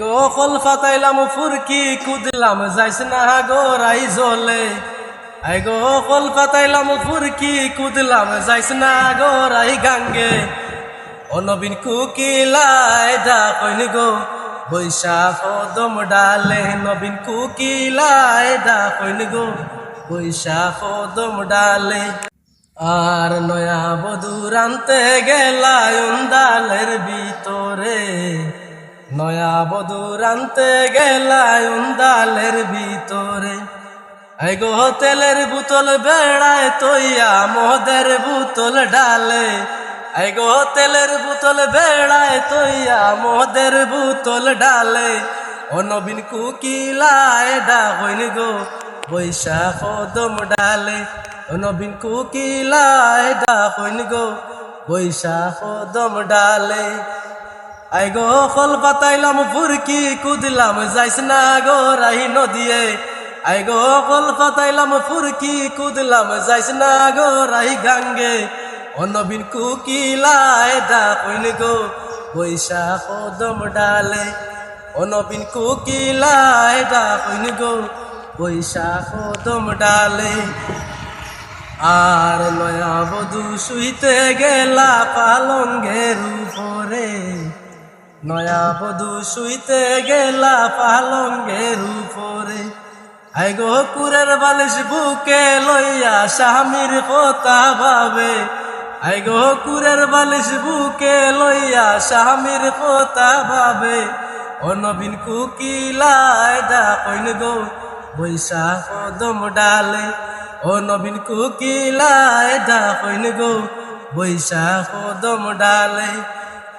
গো call ফাতাইলাম কুদলাম না গো রাই জলে গো call কুদলাম না দা কইন গো ডালে। নবীন কুকিলায় দা কইন গো, বৈশাখ দম ডালে। আর নয়া বধুর আনতে গেলায় উন্দালের ভিতরে। নয়া বধুর আনতে গেলায় উন্দালের ভিতরে। এই গো তেলের বোতল বেড়ায় তৈয়া মদের বোতল ডালে। এই গো তেলের বোতল বেড়ায় তৈয়া মদের বোতল ডালে। ও নবীন কুকিলায় ডা হইন গো বৈশাখ দম ডালে। ও নবীন কুকিলায় ডা হইন গো বৈশাখ দম ডালে। আই গো কল পাতাইলাম ফুরকি কুদলাম, যাইস না গো রাহি নদিয়ে। আই গো কল পাতাইলাম ফুরকি কুদলাম, যাইস না গো রাহি গাঙ্গে। অনবিন কুকিলায় দা কইন গো, বৈশাখ কদম ডালে। অনবিন কুকিলায় দা কইন গো, বৈশাখ কদম ডালে। আর নয়া বধু শুইতে গেলা পালং পালঙ্গের উপরে। নয়া বধু শুইতে গেলা পালঙ্গের উপরে। আই গো কুরের বালিশ বুকে লইয়া স্বামীর কথা ভাবে। আই গো কুরের বালিশ বুকে লইয়া স্বামীর কথা ভাবে। অনবিন কুকিলায় দা কইন গো বৈশাখ কদম ডালে। ও নবীন কুকিলায় দা কইন গো বৈশাখ কদম ডালে।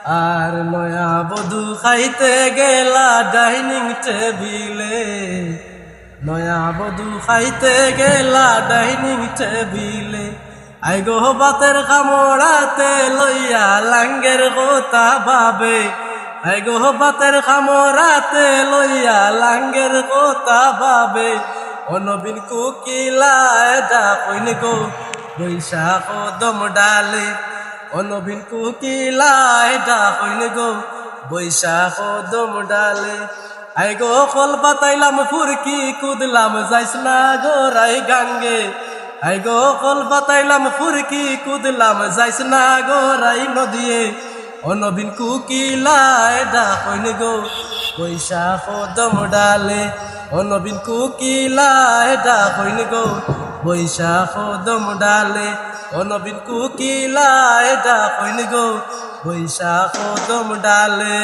আর নয়া বধু খাইতে গেলা ডাইনিং টেবিলে। নয়া বধু খাইতে গেলা ডাইনিং টেবিলে। আই গো বাতের কামড়াতে লইয়া লাঙ্গের কথা ভাবে। আই গো বাতের কামড়াতে লইয়া লাঙ্গের কথা ভাবে। অনবিন কুকিলায় দা কইন গো, বৈশাখ দম ডালে। অনবিন কুকিলায় দা কইন গো, বৈশাখ দম ডালে। আই গো কল পাতাইলাম ফুরকি, কুদলাম যাইস না গো রাই গাঙ্গে আই গো কল পাতাইলাম ফুরকি, কুদলাম যাইস না গো রাই নদিয়ে। অনবিন কুকিলায় দা কইন গো, বৈশাখ দম ডালে। অনবিন কুকিলায় দা কইন গো, বৈশাখ দম ডালে। অনবিন কুকিলায় দা কইন গো বৈশাখ দম ডালে।